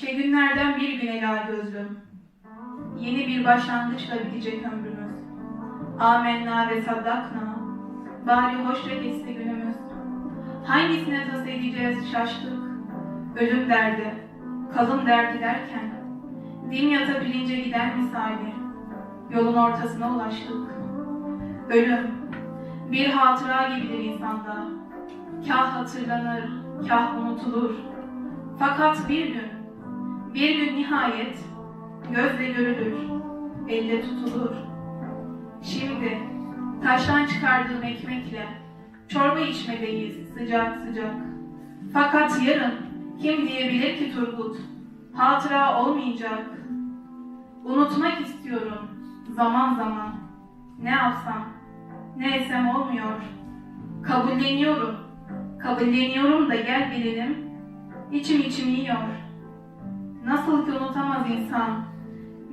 İşte günlerden bir gün ela gözlüm. Yeni bir başlangıçla bitecek ömrümüz. Amenna ve saddakna. Bari hoş ve geçti günümüz. Hangisine tas edeceğiz şaştık. Ölüm derdi, kalın derdi derken. Dimyata pirince giden misali. Yolun ortasına ulaştık. Ölüm, bir hatıra gibidir insanda. Kah hatırlanır, kah unutulur. Fakat bir gün, bir gün nihayet gözle görülür, elle tutulur. Şimdi taştan çıkardığım ekmekle çorba içmedeyiz sıcak sıcak. Fakat yarın kim diyebilir ki Turgut, hatıra olmayacak. Unutmak istiyorum zaman zaman. Ne yapsam, ne etsem olmuyor. Kabulleniyorum, kabulleniyorum da gel gelelim, içim içim yiyor. Nasıl ki unutamaz insan,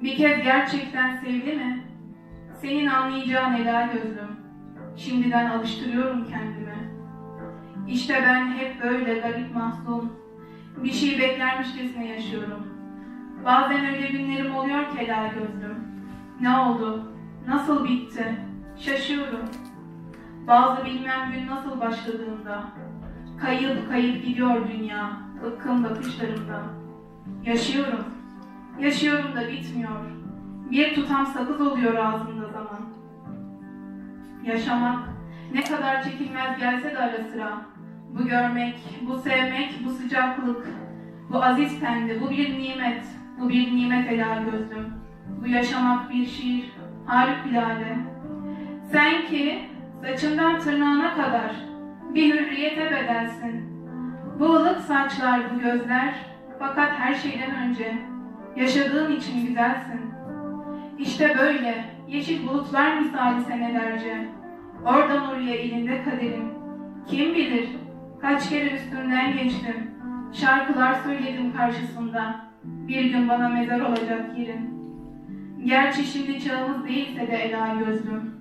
bir kez gerçekten sevdi mi? Senin anlayacağın ela gözlüm, şimdiden alıştırıyorum kendimi. İşte ben hep böyle garip mahzun, bir şey beklermişçesine yaşıyorum. Bazen öyle günlerim oluyor ki ela gözlüm. Ne oldu? Nasıl bitti? Şaşıyorum. Bazı bilmem gün nasıl başladığında. Kayıp kayıp gidiyor dünya, bıkkın bakışlarımda. Yaşıyorum. Yaşıyorum da bitmiyor. Bir tutam sakız oluyor ağzımda zaman. Yaşamak ne kadar çekilmez gelse de ara sıra. Bu görmek, bu sevmek, bu sıcaklık, bu aziz pende, bu bir nimet, bu bir nimet helal gözlüm. Bu yaşamak bir şiir, harikulade. Sen ki saçından tırnağına kadar bir hürriyete bedelsin. Bu ılık saçlar, bu gözler, fakat her şeyden önce yaşadığın için güzelsin. İşte böyle yeşil bulutlar misali senelerce. Oradan oraya elinde kaderim. Kim bilir kaç kere üstünden geçtim. Şarkılar söyledim karşısında. Bir gün bana mezar olacak yerin. Gerçi şimdi çağımız değilse de ela gözlüm.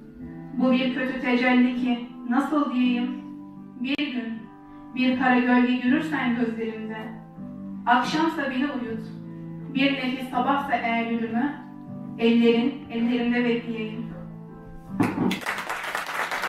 Bu bir kötü tecelli ki nasıl diyeyim? Bir gün bir kara gölge görürsen gözlerimde. Akşamsa beni uyut. Bir nefis sabahsa eğer yürüme. Ellerin ellerimde bekleyeyim.